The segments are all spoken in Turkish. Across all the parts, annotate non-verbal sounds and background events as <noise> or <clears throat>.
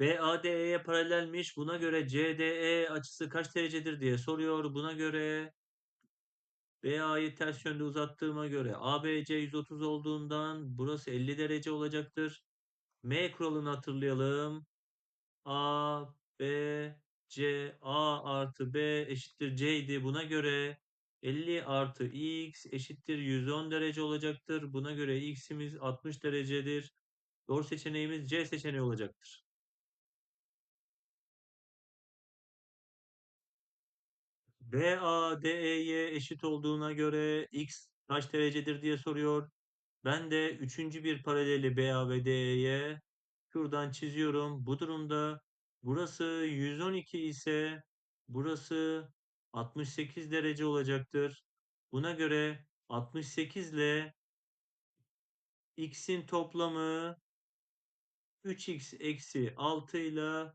BADE'ye paralelmiş. Buna göre CDE açısı kaç derecedir diye soruyor. Buna göre BA'yı ters yönde uzattığıma göre ABC 130 olduğundan burası 50 derece olacaktır. M kuralını hatırlayalım. A, B, C, A artı B eşittir C idi. Buna göre 50 artı X eşittir 110 derece olacaktır. Buna göre X'imiz 60 derecedir. Doğru seçeneğimiz C seçeneği olacaktır. BADE'ye eşit olduğuna göre X kaç derecedir diye soruyor. Ben de üçüncü bir paraleli BA ve DE'ye şuradan çiziyorum. Bu durumda burası 112 ise burası 68 derece olacaktır. Buna göre 68 ile x'in toplamı 3x eksi 6 ile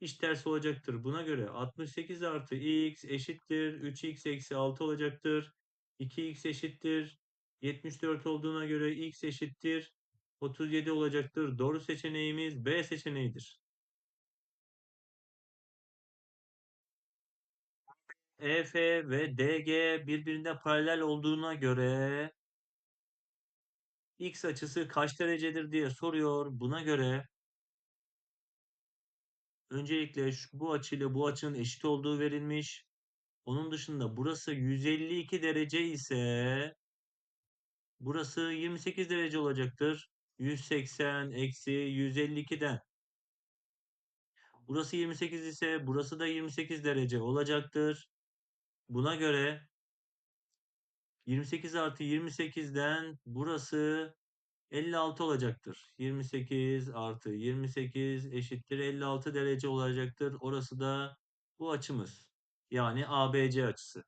iş ters olacaktır. Buna göre 68 artı x eşittir 3x eksi 6 olacaktır. 2x eşittir 74 olduğuna göre x eşittir 37 olacaktır. Doğru seçeneğimiz B seçeneğidir. EF ve DG birbirine paralel olduğuna göre x açısı kaç derecedir diye soruyor. Buna göre öncelikle şu, bu açıyla bu açının eşit olduğu verilmiş. Onun dışında burası 152 derece ise burası 28 derece olacaktır. 180 eksi 152'den. Burası 28 ise burası da 28 derece olacaktır. Buna göre 28 artı 28'den burası 56 olacaktır. 28 artı 28 eşittir 56 derece olacaktır. Orası da bu açımız. Yani ABC açısı.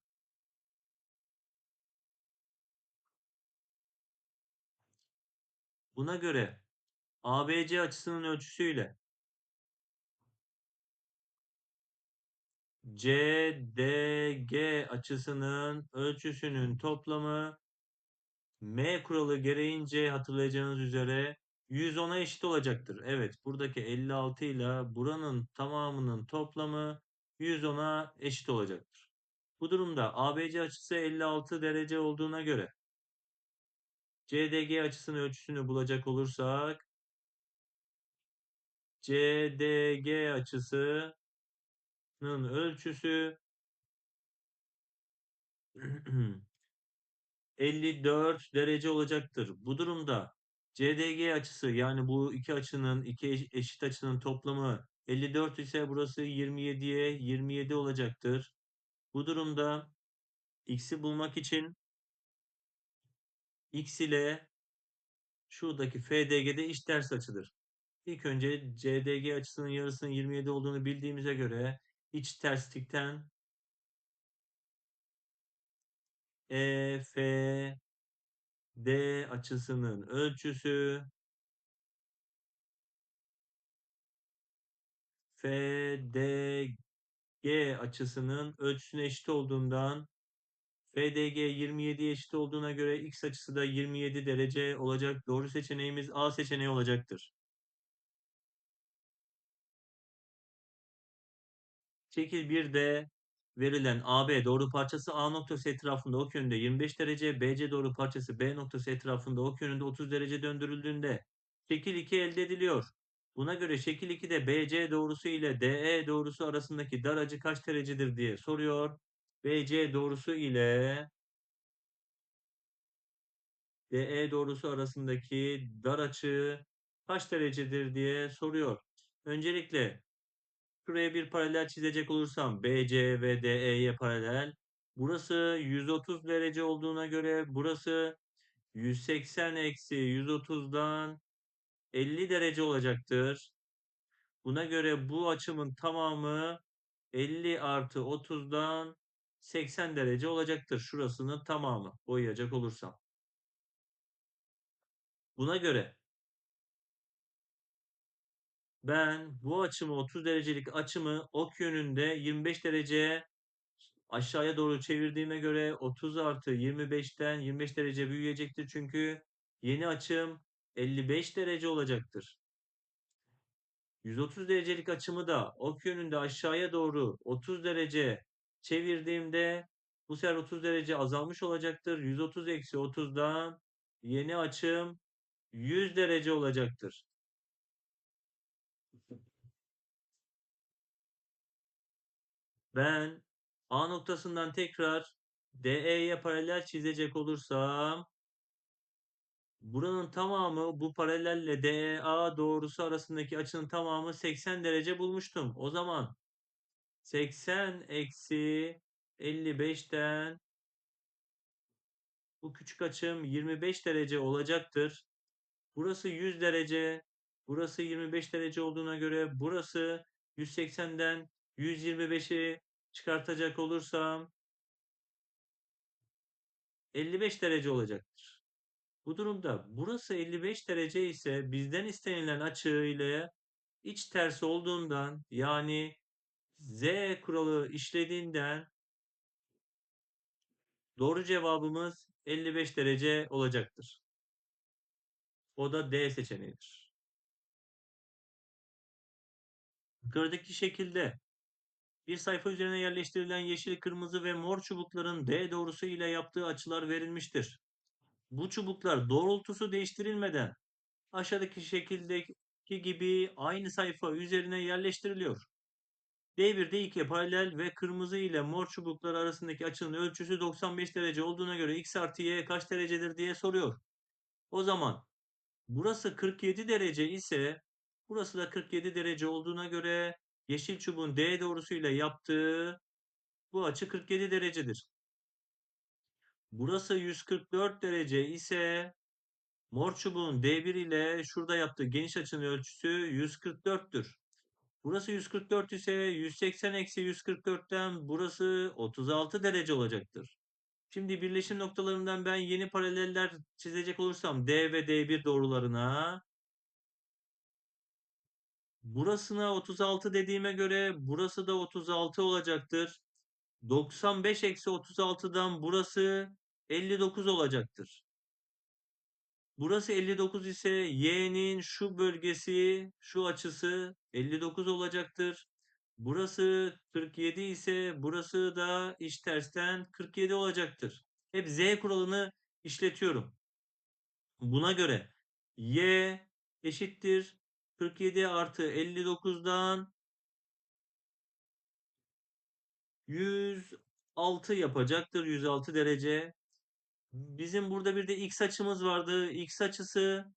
Buna göre ABC açısının ölçüsüyle CDG açısının ölçüsünün toplamı M kuralı gereğince hatırlayacağınız üzere 110'a eşit olacaktır. Evet buradaki 56 ile buranın tamamının toplamı 110'a eşit olacaktır. Bu durumda ABC açısı 56 derece olduğuna göre CDG açısının ölçüsünü bulacak olursak CDG açısının ölçüsü <clears throat> <clears throat> 54 derece olacaktır. Bu durumda CDG açısı yani bu iki açının iki eşit açının toplamı 54 ise burası 27'ye 27 olacaktır. Bu durumda x'i bulmak için x ile şuradaki FDG'de iş ters açıdır. İlk önce CDG açısının yarısının 27 olduğunu bildiğimize göre iç terslikten EFD açısının ölçüsü FDG açısının ölçüsüne eşit olduğundan FDG 27 eşit olduğuna göre x açısı da 27 derece olacak. Doğru seçeneğimiz A seçeneği olacaktır. Şekil 1'de verilen AB doğru parçası A noktası etrafında ok yönünde 25 derece, BC doğru parçası B noktası etrafında ok yönünde 30 derece döndürüldüğünde şekil 2 elde ediliyor. Buna göre şekil 2'de BC doğrusu ile DE doğrusu arasındaki dar açı kaç derecedir diye soruyor. BC doğrusu ile DE doğrusu arasındaki dar açı kaç derecedir diye soruyor. Öncelikle şuraya bir paralel çizecek olursam BC ve DE'ye paralel. Burası 130 derece olduğuna göre burası 180 eksi 130'dan 50 derece olacaktır. Buna göre bu açımın tamamı 50 artı 30'dan 80 derece olacaktır. Şurasının tamamı boyayacak olursam. Buna göre ben bu açımı 30 derecelik açımı ok yönünde 25 derece aşağıya doğru çevirdiğime göre 30 artı 25'ten 25 derece büyüyecektir. Çünkü yeni açım 55 derece olacaktır. 130 derecelik açımı da ok yönünde aşağıya doğru 30 derece çevirdiğimde bu sefer 30 derece azalmış olacaktır. 130 eksi 30'dan yeni açım 100 derece olacaktır. Ben A noktasından tekrar DE'ye paralel çizecek olursam buranın tamamı bu paralelle DEA doğrusu arasındaki açının tamamı 80 derece bulmuştum. O zaman 80 eksi 55'ten bu küçük açım 25 derece olacaktır. Burası 100 derece. Burası 25 derece olduğuna göre burası 180'den 125'i çıkartacak olursam 55 derece olacaktır. Bu durumda burası 55 derece ise bizden istenilen açı ile iç tersi olduğundan yani Z kuralı işlediğinden doğru cevabımız 55 derece olacaktır. O da D seçeneğidir. Yukarıdaki şekilde bir sayfa üzerine yerleştirilen yeşil, kırmızı ve mor çubukların D doğrusu ile yaptığı açılar verilmiştir. Bu çubuklar doğrultusu değiştirilmeden aşağıdaki şekildeki gibi aynı sayfa üzerine yerleştiriliyor. D1, D2'ye paralel ve kırmızı ile mor çubuklar arasındaki açının ölçüsü 95 derece olduğuna göre x artı y kaç derecedir diye soruyor. O zaman burası 47 derece ise burası da 47 derece olduğuna göre yeşil çubuğun D doğrusuyla yaptığı bu açı 47 derecedir. Burası 144 derece ise mor çubuğun D1 ile şurada yaptığı geniş açının ölçüsü 144'tür. Burası 144 ise 180 eksi 144'ten burası 36 derece olacaktır. Şimdi birleşim noktalarından ben yeni paraleller çizecek olursam D ve D1 doğrularına burasına 36 dediğime göre burası da 36 olacaktır. 95 eksi 36'dan burası 59 olacaktır. Burası 59 ise y'nin şu bölgesi, şu açısı 59 olacaktır. Burası 47 ise burası da iç tersten 47 olacaktır. Hep z kuralını işletiyorum. Buna göre y eşittir 47 artı 59'dan 106 yapacaktır. 106 derece. Bizim burada bir de x açımız vardı. X açısı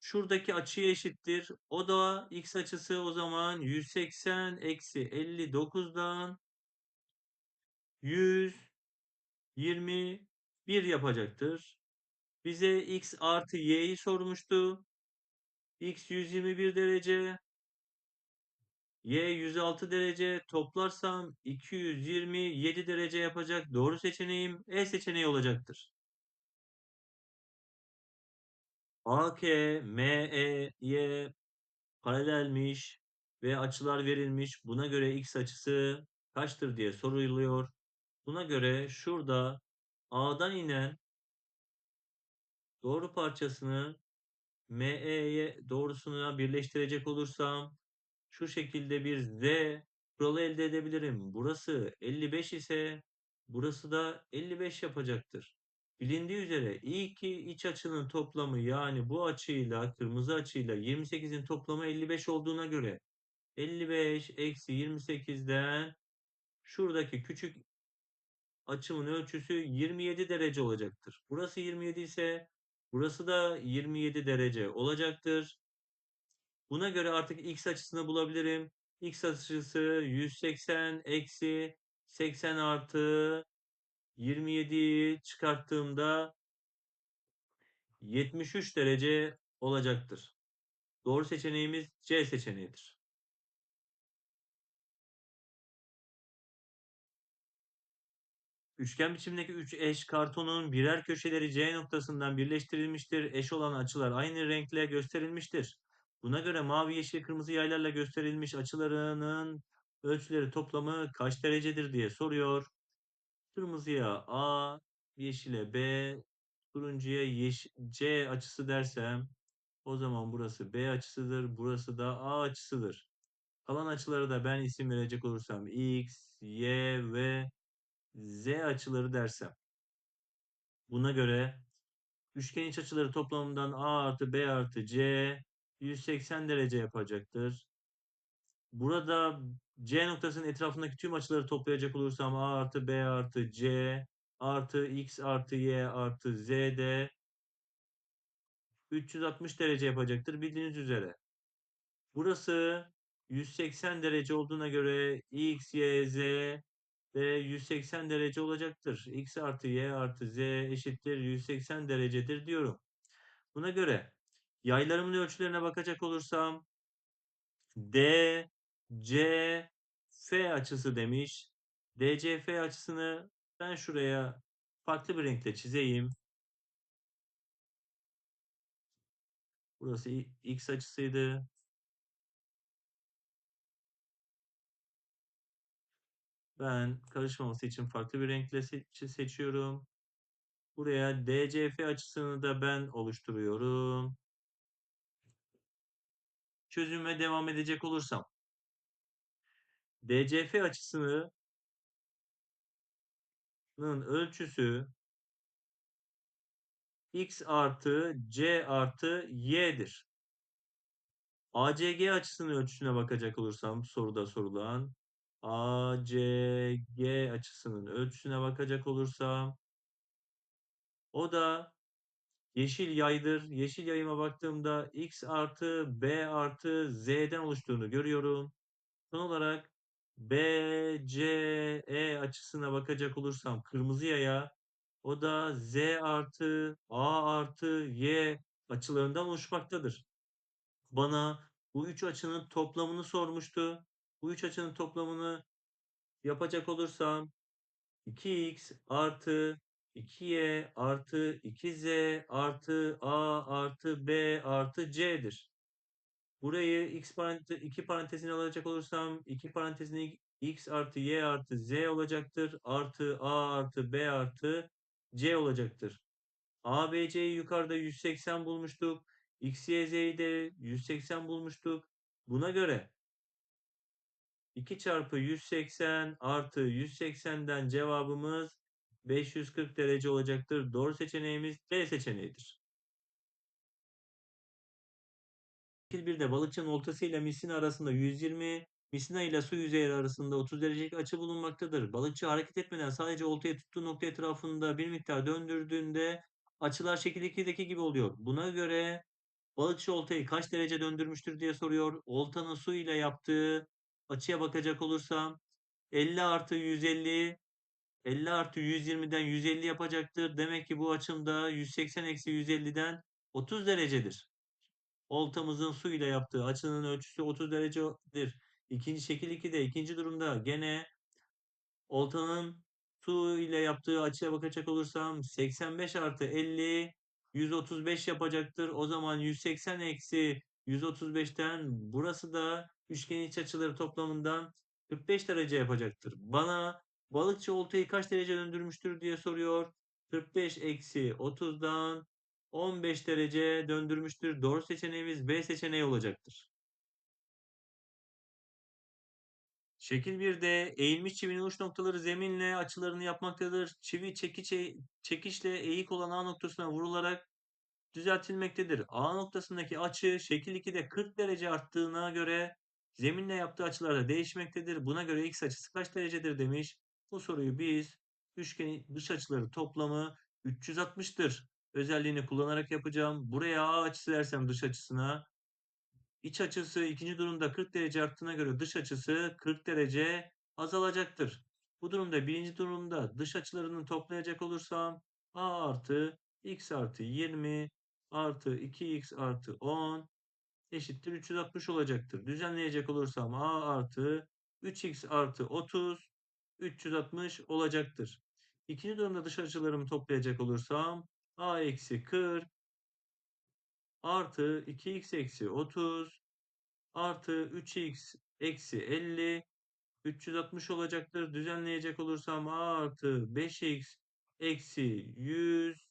şuradaki açıya eşittir. O da x açısı o zaman 180 eksi 59'dan 121 yapacaktır. Bize x artı y'yi sormuştu. X 121 derece. Y 106 derece toplarsam 227 derece yapacak. Doğru seçeneğim E seçeneği olacaktır. AK, ME'ye paralelmiş ve açılar verilmiş. Buna göre x açısı kaçtır diye soruluyor. Buna göre şurada A'dan inen doğru parçasını ME'ye doğrusuna birleştirecek olursam şu şekilde bir Z kuralı elde edebilirim. Burası 55 ise burası da 55 yapacaktır. Bilindiği üzere iki iç açının toplamı yani bu açıyla kırmızı açıyla 28'in toplamı 55 olduğuna göre 55 eksi 28'den şuradaki küçük açımın ölçüsü 27 derece olacaktır. Burası 27 ise burası da 27 derece olacaktır. Buna göre artık x açısını bulabilirim. x açısı 180 eksi 80 artı 27'yi çıkarttığımda 73 derece olacaktır. Doğru seçeneğimiz C seçeneğidir. Üçgen biçimdeki 3 eş kartonun birer köşeleri C noktasından birleştirilmiştir. Eş olan açılar aynı renkle gösterilmiştir. Buna göre mavi, yeşil, kırmızı yaylarla gösterilmiş açılarının ölçüleri toplamı kaç derecedir diye soruyor. Kırmızıya A, yeşile B, turuncuya yeş C açısı dersem O zaman burası B açısıdır. Burası da A açısıdır. Kalan açıları da ben isim verecek olursam X, Y ve Z açıları dersem. Buna göre üçgen iç açıları toplamından A artı B artı C 180 derece yapacaktır. Burada C noktasının etrafındaki tüm açıları toplayacak olursam A artı B artı C artı X artı Y artı Z de 360 derece yapacaktır bildiğiniz üzere. Burası 180 derece olduğuna göre X, Y, Z de 180 derece olacaktır. X artı Y artı Z eşittir 180 derecedir diyorum. Buna göre yaylarımın ölçülerine bakacak olursam D, C, F açısı demiş. DCF açısını ben şuraya farklı bir renkle çizeyim. Burası X açısıydı. Ben karışmaması için farklı bir renkle seçiyorum. Buraya DCF açısını da ben oluşturuyorum. Çözüme devam edecek olursam. DCF açısının ölçüsü x artı c artı y'dir. ACG açısının ölçüsüne bakacak olursam soruda sorulan ACG açısının ölçüsüne bakacak olursam o da yeşil yaydır. Yeşil yayıma baktığımda x artı b artı z'den oluştuğunu görüyorum. Son olarak BCE açısına bakacak olursam kırmızı yaya o da Z artı A artı Y açılarından oluşmaktadır. Bana bu üç açının toplamını sormuştu. Bu üç açının toplamını yapacak olursam 2x artı 2y artı 2z artı a artı b artı c'dir. Burayı x parantez, iki parantezine alacak olursam iki parantezine x artı y artı z olacaktır. Artı a artı b artı c olacaktır. A, B, C'yi yukarıda 180 bulmuştuk. X, Y, Z'yi de 180 bulmuştuk. Buna göre 2 çarpı 180 artı 180'den cevabımız 540 derece olacaktır. Doğru seçeneğimiz D seçeneğidir. bir de balıkçının oltasıyla misina arasında 120, misina ile su yüzeyi arasında 30 derecelik açı bulunmaktadır. Balıkçı hareket etmeden sadece oltayı tuttuğu nokta etrafında bir miktar döndürdüğünde açılar şekil 2'deki gibi oluyor. Buna göre balıkçı oltayı kaç derece döndürmüştür diye soruyor. Oltanın su ile yaptığı açıya bakacak olursam 50 artı 150 50 artı 120'den 150 yapacaktır. Demek ki bu açımda 180 eksi 150'den 30 derecedir. Oltamızın su ile yaptığı açının ölçüsü 30 derecedir. İkinci şekil 2'de ikinci durumda gene oltanın su ile yaptığı açıya bakacak olursam 85 artı 50 135 yapacaktır. O zaman 180 eksi 135'ten burası da üçgen iç açıları toplamından 45 derece yapacaktır. Bana balıkçı oltayı kaç derece döndürmüştür diye soruyor. 45 eksi 30'dan 15 derece döndürmüştür. Doğru seçeneğimiz B seçeneği olacaktır. Şekil 1'de eğilmiş çivinin uç noktaları zeminle açılarını yapmaktadır. Çivi çekiç, çekişle eğik olan A noktasına vurularak düzeltilmektedir. A noktasındaki açı şekil 2'de 40 derece arttığına göre zeminle yaptığı açılar da değişmektedir. Buna göre x açısı kaç derecedir demiş. Bu soruyu biz üçgenin dış açıları toplamı 360'tır özelliğini kullanarak yapacağım. Buraya A açısı dersem dış açısına iç açısı ikinci durumda 40 derece arttığına göre dış açısı 40 derece azalacaktır. Bu durumda birinci durumda dış açılarını toplayacak olursam A artı x artı 20 artı 2x artı 10 eşittir 360 olacaktır. Düzenleyecek olursam A artı 3x artı 30 360 olacaktır. İkinci durumda dış açılarımı toplayacak olursam a eksi 40 artı 2x eksi 30 artı 3x eksi 50 360 olacaktır. Düzenleyecek olursam a artı 5x eksi 100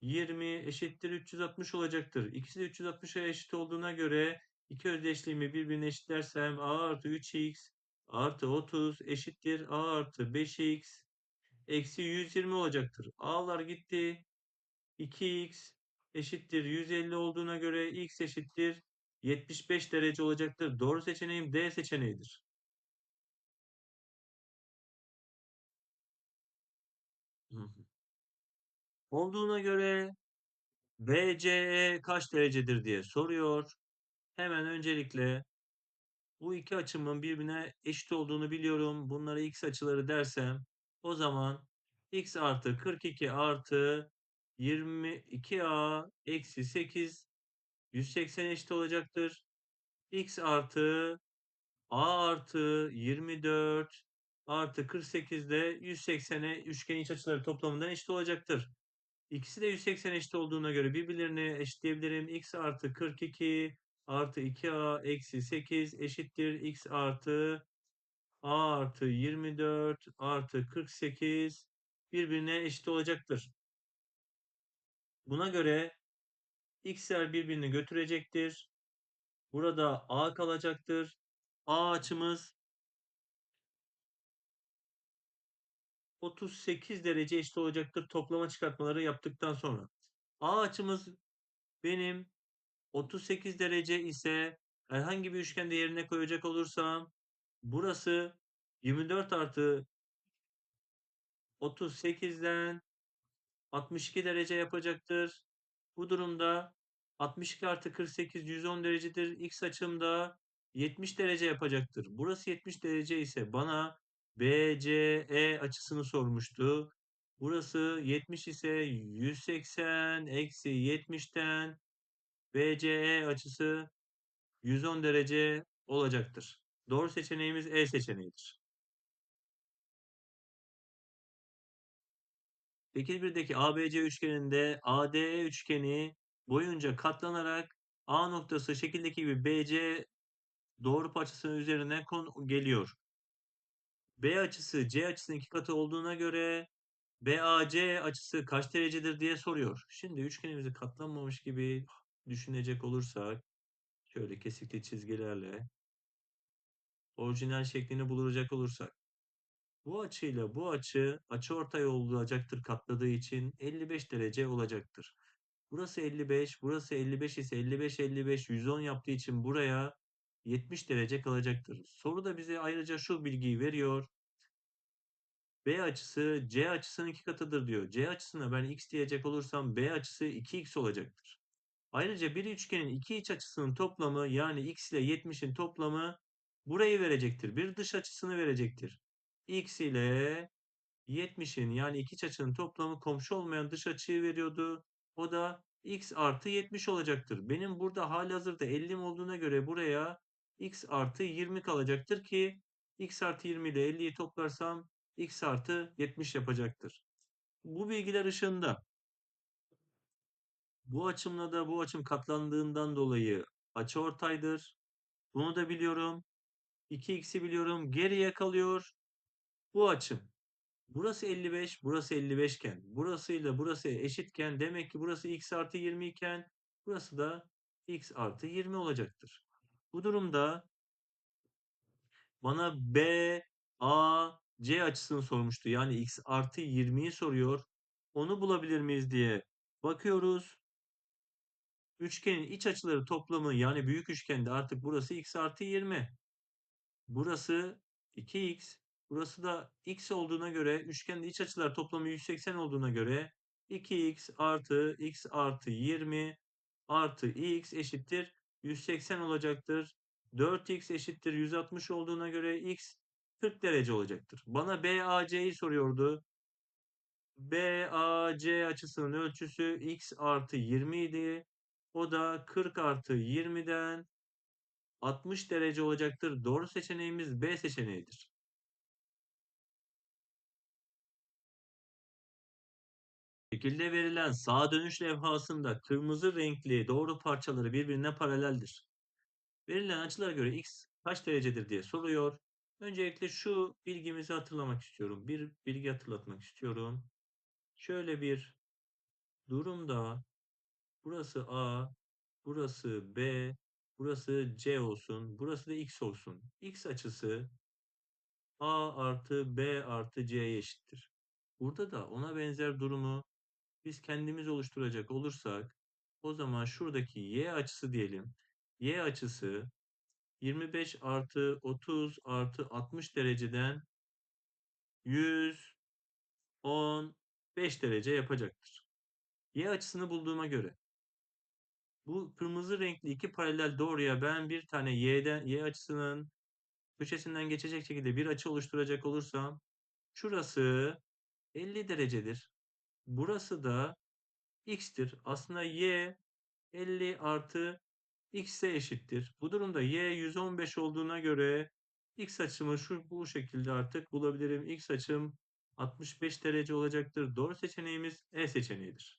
20 eşittir 360 olacaktır. İkisi de 360'a eşit olduğuna göre iki özdeşliğimi birbirine eşitlersem a artı 3x artı 30 eşittir a artı 5x eksi 120 olacaktır. A'lar gitti. 2x eşittir 150 olduğuna göre x eşittir 75 derece olacaktır. Doğru seçeneğim D seçeneğidir. Olduğuna göre BCE kaç derecedir diye soruyor. Hemen öncelikle bu iki açımın birbirine eşit olduğunu biliyorum. Bunlara x açıları dersem o zaman x artı 42 artı 22a eksi 8 180 eşit olacaktır. x artı a artı 24 artı 48 de 180'e üçgen iç açıları toplamından eşit olacaktır. İkisi de 180 eşit olduğuna göre birbirlerine eşitleyebilirim. x artı 42 artı 2a eksi 8 eşittir. x artı a artı 24 artı 48 birbirine eşit olacaktır. Buna göre x'ler birbirini götürecektir. Burada a kalacaktır. a açımız 38 derece eşit olacaktır toplama çıkartmaları yaptıktan sonra. A açımız benim 38 derece ise herhangi bir üçgende yerine koyacak olursam burası 24 artı 38'den 62 derece yapacaktır. Bu durumda 62 artı 48 110 derecedir. X açımda 70 derece yapacaktır. Burası 70 derece ise bana BCE açısını sormuştu. Burası 70 ise 180 eksi 70'ten BCE açısı 110 derece olacaktır. Doğru seçeneğimiz E seçeneğidir. 8.1'deki ABC üçgeninde ADE üçgeni boyunca katlanarak A noktası şekildeki gibi BC doğru açısının üzerine kon geliyor. B açısı C açısının iki katı olduğuna göre BAC açısı kaç derecedir diye soruyor. Şimdi üçgenimizi katlanmamış gibi düşünecek olursak şöyle kesikli çizgilerle orijinal şeklini bulacak olursak bu açıyla bu açı açıortay olacaktır katladığı için 55 derece olacaktır. Burası 55, burası 55 ise 55 55 110 yaptığı için buraya 70 derece kalacaktır. Soru da bize ayrıca şu bilgiyi veriyor. B açısı C açısının iki katıdır diyor. C açısına ben x diyecek olursam B açısı 2x olacaktır. Ayrıca bir üçgenin iki iç açısının toplamı yani x ile 70'in toplamı burayı verecektir. Bir dış açısını verecektir. x ile 70'in yani iki iç açının toplamı komşu olmayan dış açıyı veriyordu. O da x artı 70 olacaktır. Benim burada halihazırda 50'm olduğuna göre buraya x artı 20 kalacaktır ki x artı 20 ile 50'yi toplarsam x artı 70 yapacaktır. Bu bilgiler ışığında bu açımla da bu açım katlandığından dolayı açıortaydır. Bunu da biliyorum. 2x'i biliyorum. Geriye kalıyor bu açım. Burası 55, burası 55 iken, burasıyla burası eşitken demek ki burası x artı 20 iken burası da x artı 20 olacaktır. Bu durumda bana B, A, C açısını sormuştu. Yani x artı 20'yi soruyor. Onu bulabilir miyiz diye bakıyoruz. Üçgenin iç açıları toplamı yani büyük üçgende artık burası x artı 20. Burası 2x. Burası da x olduğuna göre üçgende iç açılar toplamı 180 olduğuna göre 2x artı x artı 20 artı x eşittir 180 olacaktır. 4x eşittir 160 olduğuna göre x 40 derece olacaktır. Bana BAC'yi soruyordu. BAC açısının ölçüsü x artı 20 idi. O da 40 artı 20'den 60 derece olacaktır. Doğru seçeneğimiz B seçeneğidir. Şekilde verilen sağa dönüş levhasında kırmızı renkli doğru parçaları birbirine paraleldir. Verilen açılara göre x kaç derecedir diye soruyor. Öncelikle şu bilgimizi hatırlamak istiyorum. Bir bilgi hatırlatmak istiyorum. Şöyle bir durumda burası A, burası B, burası C olsun, burası da X olsun. X açısı A artı B artı C'ye eşittir. Burada da ona benzer durumu biz kendimiz oluşturacak olursak o zaman şuradaki Y açısı diyelim. Y açısı 25 artı 30 artı 60 dereceden 115 derece yapacaktır. Y açısını bulduğuma göre bu kırmızı renkli iki paralel doğruya ben bir tane y'den y açısının köşesinden geçecek şekilde bir açı oluşturacak olursam şurası 50 derecedir. Burası da x'tir. Aslında y 50 artı x'e eşittir. Bu durumda y 115 olduğuna göre x açımı şu bu şekilde artık bulabilirim. X açım 65 derece olacaktır. Doğru seçeneğimiz E seçeneğidir.